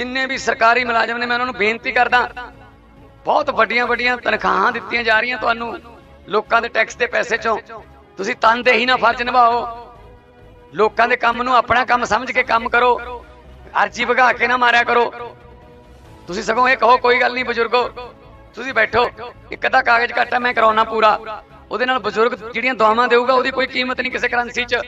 ਜਿੰਨੇ ਵੀ ਸਰਕਾਰੀ ਮੁਲਾਜ਼ਮ ਨੇ, ਮੈਂ ਉਹਨਾਂ ਨੂੰ ਬੇਨਤੀ ਕਰਦਾ, ਬਹੁਤ ਵੱਡੀਆਂ ਵੱਡੀਆਂ ਤਨਖਾਹਾਂ ਦਿੱਤੀਆਂ ਜਾ ਰਹੀਆਂ ਤੁਹਾਨੂੰ, ਲੋਕਾਂ ਦੇ ਟੈਕਸ ਦੇ ਪੈਸੇ ਚੋਂ। ਤੁਸੀਂ ਤਨਦੇਹੀ ਨਾਲ ਫਰਜ਼ ਨਿਭਾਓ। ਲੋਕਾਂ ਦੇ ਕੰਮ ਨੂੰ ਆਪਣਾ ਕੰਮ ਸਮਝ ਕੇ ਕੰਮ ਕਰੋ। ਅਰਜੀ ਵਗਾ ਕੇ ਨਾ ਮਾਰਿਆ ਕਰੋ। ਤੁਸੀਂ ਸਗੋਂ ਇਹ ਕਹੋ, ਕੋਈ ਗੱਲ ਨਹੀਂ ਬਜ਼ੁਰਗੋ, ਤੁਸੀਂ ਬੈਠੋ। ਇੱਕ ਅੱਧਾ ਕਾਗਜ਼ ਘੱਟ ਹੈ ਮੈਂ ਕਰਾਉਣਾ ਪੂਰਾ। ਉਹਦੇ ਨਾਲ ਬਜ਼ੁਰਗ ਜਿਹੜੀਆਂ ਦੁਆਵਾਂ ਦੇਊਗਾ, ਉਹਦੀ ਕੋਈ ਕੀਮਤ ਨਹੀਂ ਕਿਸੇ ਕਰੰਸੀ 'ਚ।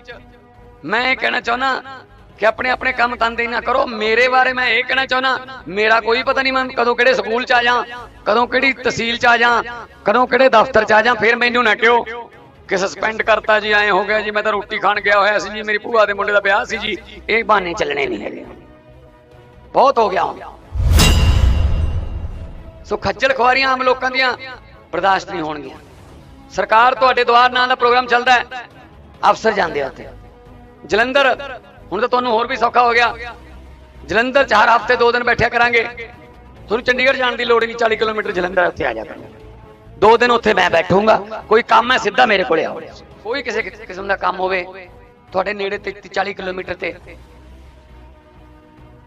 ਮੈਂ ਇਹ ਕਹਿਣਾ ਚਾਹੁੰਦਾ ਕਿ ਆਪਣੇ ਆਪਣੇ ਕੰਮ ਤੰਦੇ ਨਾ ਕਰੋ। ਮੇਰੇ ਬਾਰੇ ਮੈਂ ਇਹ ਕਹਿਣਾ ਚਾਹੁੰਦਾ, ਮੇਰਾ ਕੋਈ ਪਤਾ ਨਹੀਂ ਮੈਂ ਕਦੋਂ ਕਿਹੜੇ ਸਕੂਲ 'ਚ ਆ ਜਾ, ਕਦੋਂ ਕਿਹੜੀ ਤਹਿਸੀਲ 'ਚ ਆ ਜਾ, ਕਦੋਂ ਕਿਹੜੇ ਦਫ਼ਤਰ 'ਚ ਆ ਜਾ, ਫਿਰ ਮੈਨੂੰ ਨਾ ਕਿਉ ਕਿ ਸਸਪੈਂਡ ਕਰਤਾ ਜੀ, ਐ ਹੋ ਗਿਆ ਜੀ, ਮੈਂ ਤਾਂ ਰੋਟੀ ਖਾਣ ਗਿਆ ਹੋਇਆ ਸੀ ਜੀ, ਮੇਰੀ ਭੂਆ ਦੇ ਮੁੰਡੇ ਦਾ ਵਿਆਹ ਸੀ ਜੀ। ਇਹ ਬਹਾਨੇ ਚੱਲਣੇ ਨਹੀਂ ਹੈਗੇ। ਬਹੁਤ ਹੋ ਗਿਆ। ਸੋ ਖੱਜਲ ਖੁਆਰੀਆਂ ਆਮ ਲੋਕਾਂ ਦੀਆਂ ਬਰਦਾਸ਼ਤ ਨਹੀਂ ਹੋਣਗੀਆਂ। ਸਰਕਾਰ ਤੁਹਾਡੇ ਦੁਆਰ ਨਾਂ ਦਾ ਪ੍ਰੋਗਰਾਮ ਚੱਲਦਾ ਹੈ। ਅਫਸਰ ਜਾਂਦੇ ਆ ਉੱਥੇ। ਜਲੰਧਰ ਹੁਣ ਤਾਂ ਤੁਹਾਨੂੰ ਹੋਰ ਵੀ ਸੌਖਾ ਹੋ ਗਿਆ। ਜਲੰਧਰ ਚ ਹਰ ਹਫ਼ਤੇ ਦੋ ਦਿਨ ਬੈਠਿਆ ਕਰਾਂਗੇ। ਤੁਹਾਨੂੰ ਚੰਡੀਗੜ੍ਹ ਜਾਣ ਦੀ ਲੋੜ ਨਹੀਂ 40 ਕਿਲੋਮੀਟਰ ਜਲੰਧਰ ਉੱਥੇ ਆ ਜਾ ਦੋ ਦਿਨ ਉੱਥੇ ਮੈਂ ਬੈਠੂੰਗਾ। ਕੋਈ ਕੰਮ ਹੈ ਸਿੱਧਾ ਮੇਰੇ ਕੋਲੇ ਆਓ। ਕੋਈ ਕਿਸੇ ਕਿਸਮ ਦਾ ਕੰਮ ਹੋਵੇ, ਤੁਹਾਡੇ ਨੇੜੇ 40 ਕਿਲੋਮੀਟਰ ਤੇ।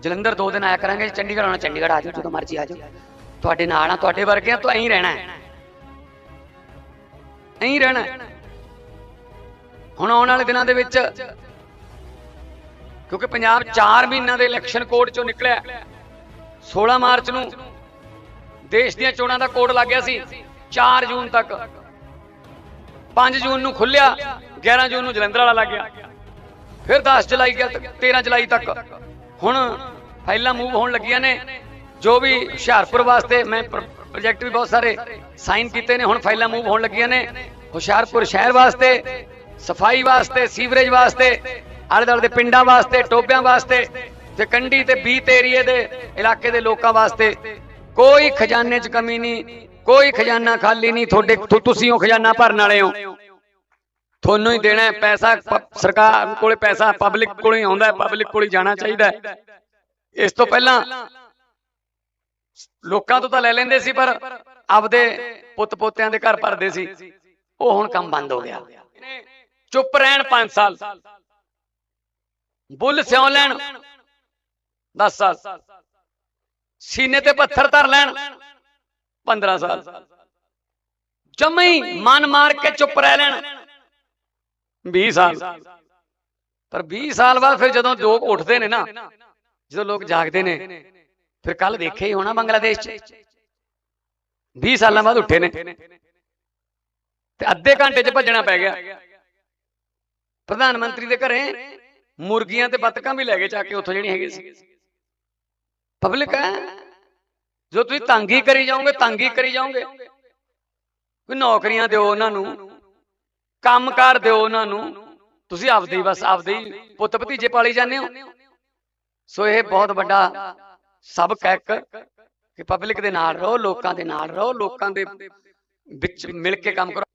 ਜਲੰਧਰ ਦੋ ਦਿਨ ਆਇਆ ਕਰਾਂਗੇ, ਚੰਡੀਗੜ੍ਹ ਆਉਣਾ, ਚੰਡੀਗੜ੍ਹ ਆ ਜਾਓ, ਜਦੋਂ ਮਰਜ਼ੀ ਆ ਜਾਓ। ਤੁਹਾਡੇ ਨਾਲ ਆ, ਤੁਹਾਡੇ ਵਰਗੇ ਆ, ਤੋਂ ਐਂ ਰਹਿਣਾ ਹੈ। ਐਂ ਰਹਿਣਾ ਹੁਣ ਆਉਣ ਵਾਲੇ ਦਿਨਾਂ ਦੇ ਵਿੱਚ ਕਿਉਂਕਿ ਪੰਜਾਬ 4 ਮਹੀਨਿਆਂ ਦੇ ਇਲੈਕਸ਼ਨ ਕੋਡ ਚੋਂ ਨਿਕਲਿਆ 16 ਮਾਰਚ ਨੂੰ ਦੇਸ਼ ਦੀਆਂ ਚੋਣਾਂ ਦਾ ਕੋਡ ਲੱਗ ਗਿਆ ਸੀ। 4 ਜੂਨ ਤੱਕ। 5 ਜੂਨ ਨੂੰ ਖੁੱਲਿਆ 11 ਜੂਨ ਨੂੰ ਜਲੰਧਰ ਵਾਲਾ ਲੱਗ ਗਿਆ। ਫਿਰ 10 ਜੁਲਾਈ ਗਿਆ 13 ਜੁਲਾਈ ਤੱਕ। ਹੁਣ ਫਾਈਲਾਂ ਮੂਵ ਹੋਣ ਲੱਗੀਆਂ ਨੇ। ਜੋ ਵੀ ਹੁਸ਼ਿਆਰਪੁਰ ਵਾਸਤੇ ਮੈਂ ਪ੍ਰੋਜੈਕਟ ਵੀ ਬਹੁਤ ਸਾਰੇ ਸਾਈਨ ਕੀਤੇ ਨੇ, ਹੁਣ ਫਾਈਲਾਂ ਮੂਵ ਹੋਣ ਲੱਗੀਆਂ ਨੇ। ਹੁਸ਼ਿਆਰਪੁਰ ਸ਼ਹਿਰ ਵਾਸਤੇ, ਸਫ਼ਾਈ ਵਾਸਤੇ, ਸੀਵਰੇਜ ਵਾਸਤੇ ਆਲੇ ਦੁਆਲੇ ਦੇ ਪਿੰਡਾਂ ਵਾਸਤੇ, ਟੋਬਿਆਂ ਵਾਸਤੇ ਤੇ ਕੰਢੀ ਤੇ ਬੀਤ ਏਰੀਏ ਦੇ ਇਲਾਕੇ ਦੇ ਲੋਕਾਂ ਵਾਸਤੇ ਕੋਈ ਖਜ਼ਾਨੇ 'ਚ ਕਮੀ ਨਹੀਂ, ਕੋਈ ਖਜ਼ਾਨਾ ਖਾਲੀ ਨਹੀਂ, ਤੁਹਾਡੇ ਤੁਸੀਂ ਉਹ ਖਜ਼ਾਨਾ ਭਰਨ ਵਾਲੇ ਹੋ। ਤੁਹਾਨੂੰ ਹੀ ਦੇਣਾ ਪੈਸਾ ਸਰਕਾਰ ਕੋਲੇ ਪੈਸਾ ਪਬਲਿਕ ਕੋਲੇ ਆਉਂਦਾ ਪਬਲਿਕ ਕੋਲੇ ਹੀ ਜਾਣਾ ਚਾਹੀਦਾ ਇਸ ਤੋਂ ਪਹਿਲਾਂ ਲੋਕਾਂ ਤੋਂ ਤਾਂ ਲੈ ਲੈਂਦੇ ਸੀ, ਪਰ ਆਪਦੇ ਪੁੱਤ ਪੋਤਿਆਂ ਦੇ ਘਰ ਭਰਦੇ ਸੀ। ਉਹ ਹੁਣ ਕੰਮ ਬੰਦ ਹੋ ਗਿਆ। ਚੁੱਪ ਰਹਿਣ 5 ਸਾਲ। ਬੁੱਲ ਸਿਉ ਲੈਣ। 10 ਸਾਲ। ਸੀਨੇ ਤੇ ਪੱਥਰ ਧਰ ਲੈਣ। 15 ਸਾਲ। ਜਮਈ ਮਨ ਮਾਰ ਕੇ ਚੁੱਪ ਰਹਿ ਲੈਣ। 20 ਸਾਲ। ਪਰ 20 ਸਾਲ ਬਾਅਦ ਫਿਰ ਜਦੋਂ ਲੋਕ ਉੱਠਦੇ ਨੇ ਨਾ, ਜਦੋਂ ਲੋਕ ਜਾਗਦੇ ਨੇ, ਫਿਰ ਕੱਲ ਦੇਖਿਆ ਹੀ ਹੋਣਾ ਬੰਗਲਾਦੇਸ਼ 'ਚ। 20 ਸਾਲਾਂ ਬਾਅਦ ਉੱਠੇ ਨੇ। ਤੇ ਅੱਧੇ ਘੰਟੇ 'ਚ ਭੱਜਣਾ ਪੈ ਗਿਆ। ਪ੍ਰਧਾਨ ਮੰਤਰੀ ਦੇ ਘਰੇ ਮੁਰਗੀਆਂ ਤੇ ਬਤਕਾਂ ਵੀ ਲੈ ਕੇ ਜਾ ਕੇ ਉੱਥੋਂ ਜਿਹੜੀ ਹੈਗੀ ਸੀ। ਪਬਲਿਕ ਹੈ, ਜੋ ਤੁਸੀਂ ਤੰਗੀ ਕਰੀ ਜਾਓਗੇ, ਤੰਗੀ ਕਰੀ ਜਾਓਗੇ। ਕੋਈ ਨੌਕਰੀਆਂ ਦਿਓ ਉਹਨਾਂ ਨੂੰ, ਕੰਮਕਾਰ ਦਿਓ ਉਹਨਾਂ ਨੂੰ। ਤੁਸੀਂ ਆਪਦੇ ਬਸ, ਆਪਦੇ ਪੁੱਤ ਭਤੀਜੇ ਪਾਲੀ ਜਾਂਦੇ ਹੋ। ਸੋ ਇਹ ਬਹੁਤ ਵੱਡਾ ਸਬਕ ਹੈ ਇੱਕ, ਕਿ ਪਬਲਿਕ ਦੇ ਨਾਲ ਰਹੋ, ਲੋਕਾਂ ਦੇ ਨਾਲ ਰਹੋ, ਲੋਕਾਂ ਦੇ ਵਿੱਚ ਮਿਲ ਕੇ ਕੰਮ ਕਰੋ।